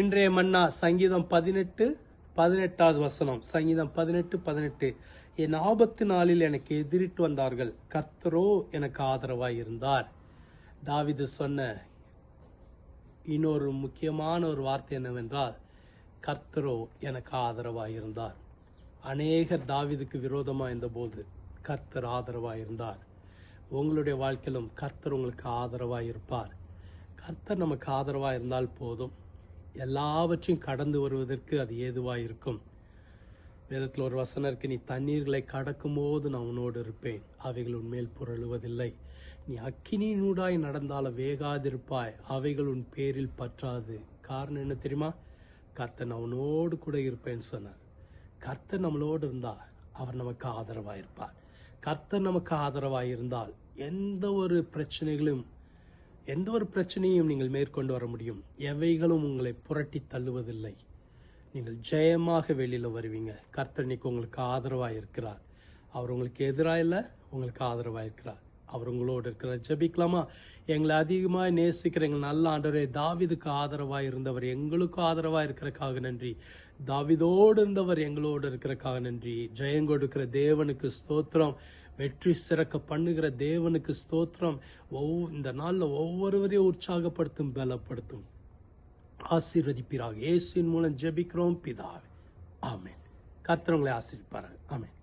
இன்றைய மன்னா சங்கீதம் பதினெட்டு பதினெட்டாவது வசனம். சங்கீதம் பதினெட்டு பதினெட்டு. என் ஆபத்து நாளில் எனக்கு எதிரிட்டு வந்தார்கள். கர்த்தரோ எனக்கு ஆதரவாய் இருந்தார். தாவிது சொன்ன இன்னொரு முக்கியமான ஒரு வார்த்தை என்னவென்றால் கர்த்தரோ எனக்கு ஆதரவாய் இருந்தார். அநேகர் தாவிதுக்கு விரோதமாக இருந்தபோது கர்த்தர் ஆதரவாக இருந்தார். உங்களுடைய வாழ்க்கையிலும் கர்த்தர் உங்களுக்கு ஆதரவாக இருப்பார். கர்த்தர் நமக்கு ஆதரவாக இருந்தால் போதும். எல்லாவற்றையும் கடந்து வருவதற்கு அது ஏதுவாக இருக்கும். வேதத்தில் ஒரு வசனம் இருக்கு நீ தண்ணீர்களை கடக்கும் போது நான் உன்னோடு இருப்பேன். அவைகள் உன்மேல் புரளுவதில்லை. நீ அக்கினியினூடாய் நடந்தால வேகாதிருப்பாய். அவைகள் உன் பேரில் பற்றாது. காரணம் என்ன தெரியுமா? கர்த்தன் அவனோடு கூட இருப்பேன்னு சொன்னார். கர்த்தன் நம்மளோடு இருந்தால் அவர் நமக்கு ஆதரவாக இருப்பார் கர்த்தர் நமக்கு ஆதரவாக இருந்தால் எந்த ஒரு பிரச்சனைகளும் எந்த ஒரு பிரச்சனையும் நீங்கள் மேற்கொண்டு வர முடியும். எவைகளும் உங்களை புரட்டி தள்ளுவதில்லை. நீங்கள் ஜெயமாக வெளியில் வருவீங்க. கர்த்தர் உங்களுக்கு ஆதரவாக இருக்கிறார் அவர் உங்களுக்கு எதிராக இல்லை உங்களுக்கு ஆதரவாக இருக்கிறார் அவர் உங்களோடு இருக்கிறார். ஜெபிக்கலாமா? எங்களை அதிகமாக நேசிக்கிற எங்கள் நல்ல ஆண்டவரே தாவிதுக்கு ஆதரவாக இருந்தவர் எங்களுக்கும் ஆதரவாக இருக்கிறக்காக நன்றி. தாவிதோடு இருந்தவர் எங்களோடு இருக்கிறக்காக நன்றி. ஜெயம் கொடுக்கிற தேவனுக்கு ஸ்தோத்திரம். வெற்றி சிறக்க பண்ணுகிற தேவனுக்கு ஸ்தோத்திரம். ஒவ்வொ- இந்த நாளில் ஒவ்வொருவரையும் உற்சாகப்படுத்தும் பலப்படுத்தும். ஆசீர்வதிப்பீராக. இயேசுவின் மூலம் ஜெபிக்கிறோம் பிதாவே. ஆமேன். கர்த்தர் ஆசிரிப்பாராங்க ஆமேன்.